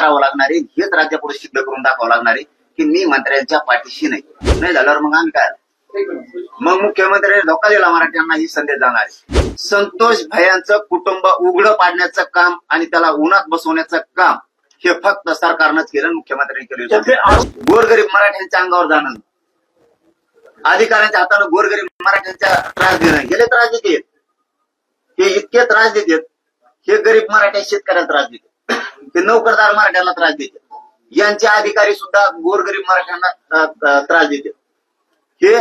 करावं लागणार आहे हेच राज्यापुढे सिद्ध करून दाखवावं लागणार आहे की मी मंत्र्यांच्या पाठीशी नाही. नाही झाल्यावर मग आम्ही काय? मग मुख्यमंत्र्यांनी धोका दिला मराठ्यांना ही संदेश जाणार आहे. संतोष भयांचं कुटुंब उघडं पाडण्याचं काम आणि त्याला उन्हात बसवण्याचं काम हे फक्त सरकारनंच केलं मुख्यमंत्र्यांनी केलं. गोरगरीब मराठ्यांच्या अंगावर जाणं. अधिकाऱ्यांच्या हातानं गोरगरीब मराठ्यांच्या त्रास देणं गेले त्रास देतात हे इतके त्रास देतात हे गरीब मराठ्या शेतकऱ्याला त्रास देतात हे नोकरदार मराठ्यांना त्रास देतात यांचे अधिकारी सुद्धा गोरगरीब मराठ्यांना त्रास देतात हे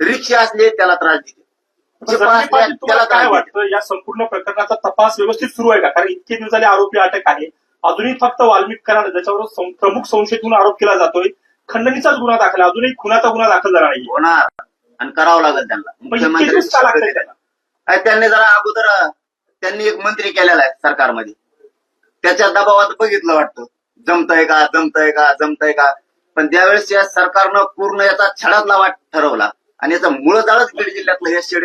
रिक्षा असले त्याला त्रास देतात तुम्हाला त्याला काय वाटतं? या संपूर्ण प्रकरणाचा तपास व्यवस्थित सुरू आहे का? कारण इतके दिवस झाले आरोपी अटक आहे. अजूनही फक्त वाल्मिक कराड ज्याच्यावर प्रमुख संशयित म्हणून आरोप केला जातोय खंडणीचाच गुन्हा दाखल अजूनही खुनाचा गुन्हा दाखल झाला नाही होणार. आणि करावं लागेल त्यांना. त्यांनी जरा अगोदर त्यांनी एक मंत्री केलेला आहे सरकारमध्ये. त्याच्या दबावात बघितलं वाटतं. जमतंय का जमतंय का जमतंय का? पण त्यावेळेस या सरकारनं पूर्ण याचा छडातला वाट ठरवला. आणि याचं मुळ जाळच बीड जिल्ह्यातलं हे शेड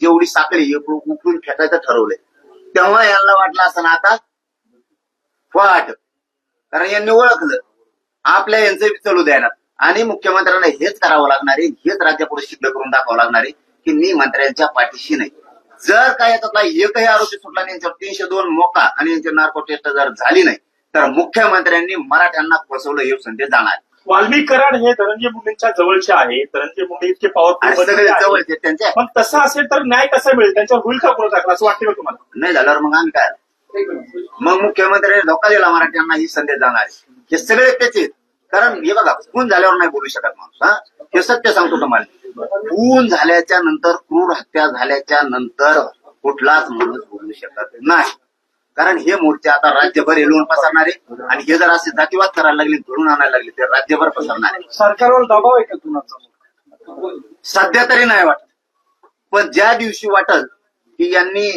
जेवढी साखळी उकळून फेकायचं ठरवलंय. तेव्हा यांना वाटलं असं आता वाट. कारण यांनी ओळखलं. आपल्या यांचं बी चालू द्यायला आणि मुख्यमंत्र्यांना हेच करावं लागणार आहे हेच राज्यापुढे सिद्ध करून दाखवावं लागणार आहे की मी मंत्र्यांच्या पाठीशी नाही. जर काय याच्यातला एकही आरोपी सुटला नाही यांच्यावर तीनशे दोन मोका आणि यांची नार्को टेस्ट जर झाली नाही तर मुख्यमंत्र्यांनी मराठ्यांना फसवलं हे संदेश जाणार. वाल्मिक कराड हे धनंजय मुंडेंच्या जवळचे आहे. धनंजय मुंडे इतके पॉवरफुल जवळचे त्यांच्या पण तसं असेल तर न्याय कसा मिळेल? त्यांच्यावर होईल का गुन्हा असं वाटतं का तुम्हाला? नाही झाल्यावर मग आम्ही काय? मग मुख्यमंत्र्यांनी धोका दिला मराठ्यांना ही संदेश जाणार हे सगळे त्याचे कारण हे बघा खून झाल्यावर नाही बोलू शकत माणूस हा? हे सत्य सांगतो तुम्हाला. खून झाल्याच्यानंतर क्रूर हत्या झाल्याच्यानंतर कुठलाच माणूस बोलू शकत नाही. कारण हे मोर्चे आता राज्यभर येऊन पसरणार आहे आणि हे जर असे जातीवाद करायला लागले घडून आणायला लागले ते राज्यभर पसरणार. आहे सरकारवर दबाव आहे का कुणाचा? सध्या तरी नाही वाटत. पण ज्या दिवशी वाटल की यांनी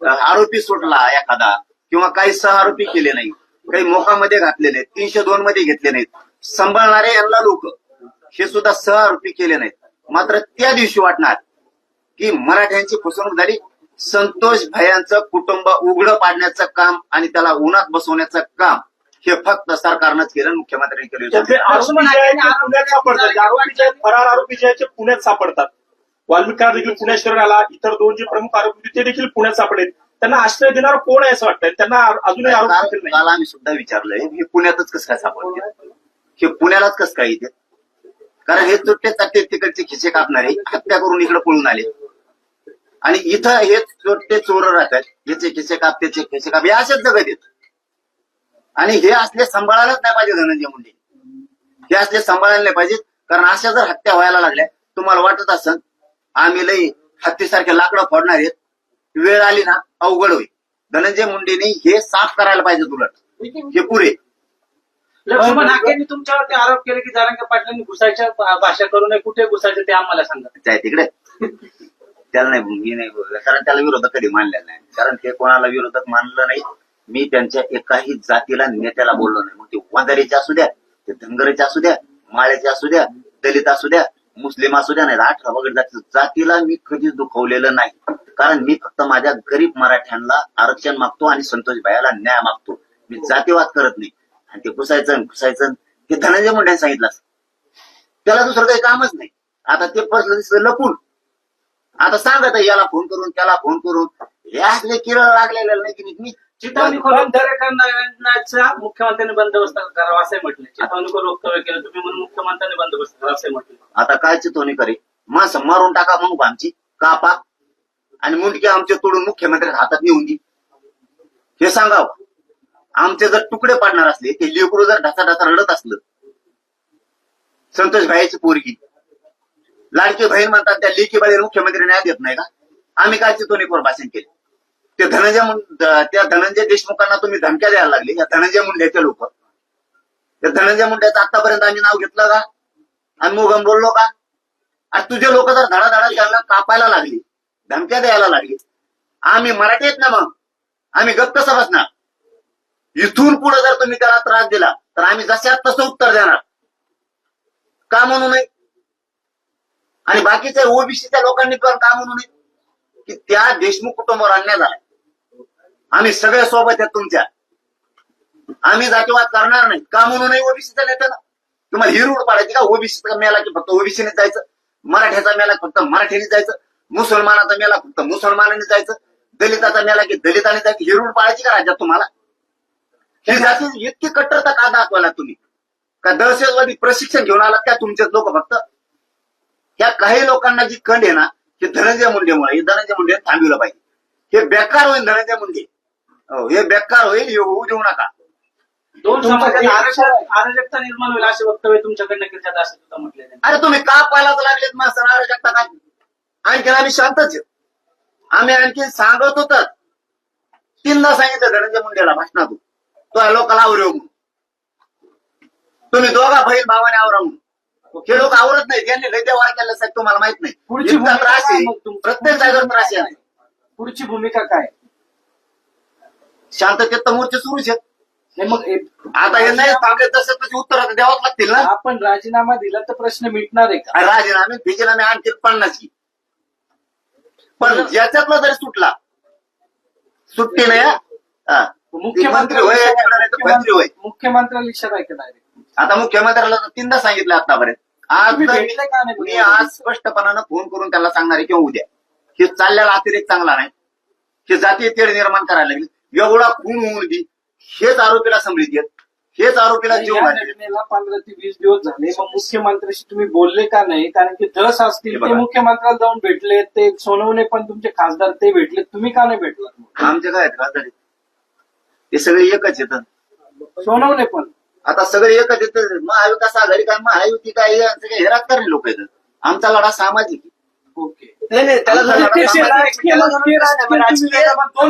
आरोपी सुटला एखादा किंवा काही सह आरोपी केले नाही काही मोकामध्ये घातले नाहीत तीनशे दोन मध्ये घेतले नाहीत सांभाळणारे यांना लोक हे सुद्धा सह आरोपी केले नाहीत. मात्र त्या दिवशी वाटणार की मराठ्यांची फसवणूक झाली. संतोष भयांचं कुटुंब उघडं पाडण्याचं काम आणि त्याला उन्हात बसवण्याचं काम हे फक्त सरकारनंच केलं मुख्यमंत्र्यांनी केलं. फरार आरोपी जे आहेत पुण्यात सापडतात. वाल्मिक देखील पुण्यात शहर आला. इतर दोन जे प्रमुख आरोपी होते ते देखील पुण्यात सापडेल. त्यांना आश्रय देणार कोण आहे असं वाटतंय? त्यांना अजूनही आरोप काल आम्ही सुद्धा विचारलंय हे पुण्यातच कसं काय सापडते हे पुण्यालाच कस काय येते? कारण हे चुट्टे चट्टे तिकडचे खिसे कापणारे हत्या करून इकडे पळून आले. आणि इथं हे चोट्टे चोर राहतात. याचे खिसे काप त्याचे खिसे काप हे असेच जगत येत आणि हे असले सांभाळायलाच नाही पाहिजे धनंजय मुंडे. हे असले सांभाळायला नाही पाहिजे. कारण अशा जर हत्या व्हायला लागल्या तुम्हाला वाटत असन आम्ही लई हत्तीसारखे लाकडं फोडणार आहेत. वेळ आली ना अवघड होईल. धनंजय मुंडेने हे साफ करायला पाहिजे तुला हे पुरे. लक्ष्मण हाकेंनी तुमच्यावरती आरोप केले की जारंगे पाटलांनी घुसायच्या भाषा करू नये. कुठे घुसायचं ते आम्हाला सांगा. जाय तिकडे. त्याला नाही मी नाही बोलत. कारण त्याला विरोधक कधी मानलेला नाही. कारण ते कोणाला विरोधक मानलं नाही मी त्यांच्या एकाही जातीला नेत्याला बोललो नाही. मग ते वंजारीचे असू द्या ते धनगरीचे असू द्या माळ्याचे असू द्या दलित असू द्या मुस्लिम असू द्या नाही अठरा वगैरे जाती जातीला मी कधीच दुखवलेलं नाही. कारण मी फक्त माझ्या गरीब मराठ्यांना आरक्षण मागतो आणि संतोष भाईला न्याय मागतो. मी जातीवाद करत नाही. आणि ते घुसायचं आणि घुसायचं ते धनंजय मुंडे सांगितलं. त्याला दुसरं काही कामच नाही. आता ते पर्सनल लपून. आता सांगत आहे, याला फोन करून त्याला फोन करून. हे असले किरळ लागलेले नाही की मी चितवणी मुख्यमंत्र्यांनी बंदोबस्त करावा असे म्हटले. चितवणी करून वक्तव्य केलं. तुम्ही म्हणून मुख्यमंत्र्यांनी बंदोबस्त करावा असे म्हटले. आता काय चितवणी करे? माणसं मारून टाका का आमची. कापा. आणि मुंडके आमचे तोडून मुख्यमंत्री हातात नेऊन दे. हे सांगावं. आमचे जर तुकडे पाडणार असले ते लेकरू जर ढसा ढसा रडत असलं संतोष भाईची पोरगी. लाडकी बहीण म्हणतात त्या लेकीबाई मुख्यमंत्री न्याय देत नाही का? आम्ही काय चितवणीवर भाषण केले? ते धनंजय त्या धनंजय देशमुखांना तुम्ही धमक्या द्यायला लागले. या धनंजय मुंड्याचे लोक. त्या धनंजय मुंड्याचं आतापर्यंत आम्ही नाव घेतलं का? आम्ही मुगम बोललो का? आणि तुझे लोक जर धडाधडा त्यांना कापायला लागली धमक्या द्यायला लागली. आम्ही मराठी आहेत ना मग? आम्ही गप्प कसं बसणार इथून पुढे जर तुम्ही त्याला त्रास दिला तर आम्ही जशात तसं उत्तर देणार. का म्हणू नये? आणि बाकीच्या ओबीसीच्या लोकांनी पण का म्हणू नये? की त्या देशमुख कुटुंबावर अन्याय झाला आम्ही सगळ्या सोबत आहेत तुमच्या. आम्ही जातीवाद करणार नाही. का म्हणू नये नेता ना तुम्हाला ही रूढ पाडायची का? ओबीसीचा मेला की फक्त ओबीसीने जायचं? मराठ्याचा मेला फक्त मराठीने जायचं? मुसलमानाचा मेला फक्त मुसलमानाने जायचं? दलिताचा मेला की दलिताने जायचं? ही रूढ पाळायची का राज्यात तुम्हाला? ही इतकी कट्टरता का दाखवायला तुम्ही? का दहशतवादी प्रशिक्षण घेऊन आलात का तुमचेच लोक फक्त? ह्या काही लोकांना जी कंड आहे ना हे धनंजय मुंडेमुळे हे धनंजय मुंडे थांबवलं पाहिजे. हे बेकार होईल धनंजय मुंडे. हो हे बेकार होईल हे होऊ देऊ नका. दोन समाजात अराजकता निर्माण होईल असे वक्तव्य तुमच्याकडनं केलं असं सुद्धा म्हटले अरे तुम्ही का पालाच लागलेत मग सणारा शकता काय आणखी आम्ही शांतच. आम्ही आणखी सांगत होत तीनदा सांगितलं धनंजय मुंडेला भाषणातून. तो आवरेव. म्हणून तुम्ही दोघा बहीण भावाने आवरा म्हणून हे लोक आवरत नाही त्यांनी लय देवार केलं साहेब तुम्हाला माहीत नाही. पुढची इतका भूमिका त्रास काय आहे मग तुमची? प्रत्येक जागेवर त्रास आहे. पुढची भूमिका काय? शांततेत तर मोर्चे सुरूच आहेत नाही मग एक- आता हे नाही थांबले तसं तशी उत्तर आता द्यावंच लागतील ना? आपण राजीनामा दिला तर प्रश्न मिटणार आहे का? आणि राजीनामे बिजीनामे आणखी पन्नास की पण ज्याच्यातला जरी सुटला सुट्टी नाही हा. हा. ती मंत्री होय याच्याकडे नाही तर मंत्री होय मुख्यमंत्र्याला इशारा आहे का डायरेक्ट आता मुख्यमंत्र्याला तर तीनदा सांगितलं आतापर्यंत. आज तुम्ही तर भेटले का नाही? मी आज स्पष्टपणानं फोन करून त्याला सांगणार आहे किंवा उद्या हे चाललेला अतिरेक चांगला नाही. हे जातीय तेढ निर्माण करायला लागली. एवढा खून होऊन बी हेच आरोपीला समृद्धी आहेत. हेच आरोपीला जीव या घटनेला पंधरा ते वीस दिवस झाले. मग मुख्यमंत्र्याशी तुम्ही बोलले का नाही? कारण की दस हे असतील बघा. ते मुख्यमंत्र्याला जाऊन भेटले ते सोनवणे पण तुमचे खासदार ते भेटले तुम्ही का नाही भेटलात आमचे काय आहेत खासदार? ते सगळे एकच येतात सोनवणे पण. आता सगळे एकच येतात महाविकास आघाडी काय महायुती काय काय हे राजकारणी लोक आहेत. आमचा लढा सामाजिक आहे. ओके. नाही नाही त्याला आमचा लढा राजकीय-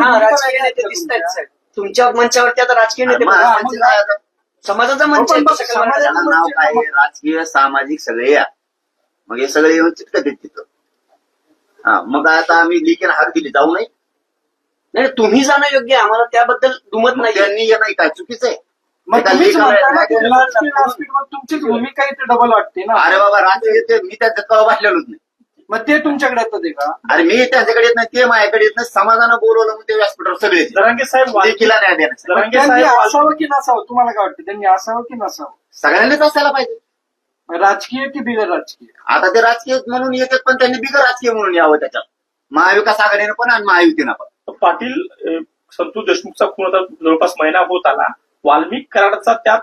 हा, राजकीय नेते दिसत आहेत तुमच्या? साहेब तुमच्या मंचावरती आता राजकीय नेते काय आता? समाजाचा मंच आहे. तो समाजाचा. त्याला नाव काय आहे? राजकीय सामाजिक सगळे या. मग हे सगळे येऊन चिटकत आहेत तिथं. हा मग आता आम्ही लिखीन हाक दिली. जाऊ नये नाही तुम्ही जाणं योग्य आहे. आम्हाला त्याबद्दल दुमत नाही त्यांनी हे नाही काय चुकीचं आहे? मग एका तुम्हीच लेखाला- म्हणता ना की राजकीय व्यासपीठावर तुमचीच भूमिका इथे डबल वाटते ना. अरे बाबा राजकीय ते मी त्या जगावर बसलेलोच नाही. मग ते तुमच्याकडे येतात आहे का? अरे मी त्यांच्याकडे येत नाही ते माझ्याकडे येत नाही. समाजानं बोलवलं मग ते व्यासपीठावर सगळे येतात. साहेब लेखीला न्याय देण्यासाठी. त्यांनी साहेब असावं की नसावं? तुम्हाला काय वाटतं? त्यांनी असावं की नसावं? सगळ्यांनीच असायला पाहिजे. राजकीय की बिगर राजकीय? आता ते राजकीय म्हणून येतात पण त्यांनी बिगर राजकीय म्हणून यावं त्याच्यात. महाविकास आघाडीनं पण आणि महायुतीनं पण. पाटील संतोष देशमुखचा खून आता जवळपास महिना होत आला. वाल्मिक कराडचा त्यात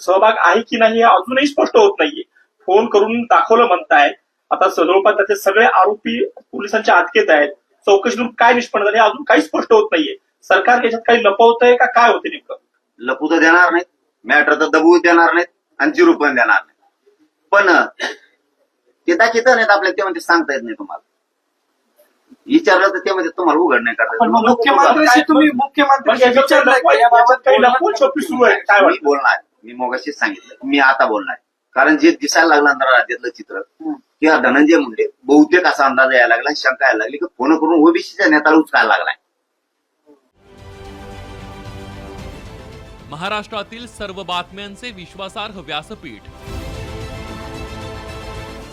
सहभाग आहे की नाही हे अजूनही स्पष्ट होत नाहीये. फोन करून दाखवलं म्हणताय. आता जवळपास त्याचे सगळे आरोपी पोलिसांच्या अटकेत आहेत. चौकशीतून काय निष्पन्न झाले अजून काही स्पष्ट होत नाहीये. सरकार याच्यात काही लपवतंय का काय होते नेमकं? लपू तर देणार नाहीत. मॅटर तर दबवू देणार नाहीत आणि जिरू पण देणार नाही पण ते दाखित नाहीत आपल्याला ते म्हणजे सांगता येत नाही तुम्हाला. विचारलं तर ते म्हणजे तुम्हाला उघड नाही करता पण मग. मुख्यमंत्र्याशी तुम्ही मुख्यमंत्र्याशी विचारलंय का याबाबत काही छपी सुरू आहे काय मी वाटतं? बोलणार. मी मोगाशीच सांगितलं. मी आता बोलणार. कारण जे दिसायला लागलं ना राज्यातलं चित्र किंवा धनंजय मुंडे बहुतेक असा अंदाज यायला लागला शंका यायला लागली की फोन करून ओबीसीच्या नेत्याला उचकायला लागलाय. महाराष्ट्रातील सर्व बातम्यांचे विश्वासार्ह व्यासपीठ.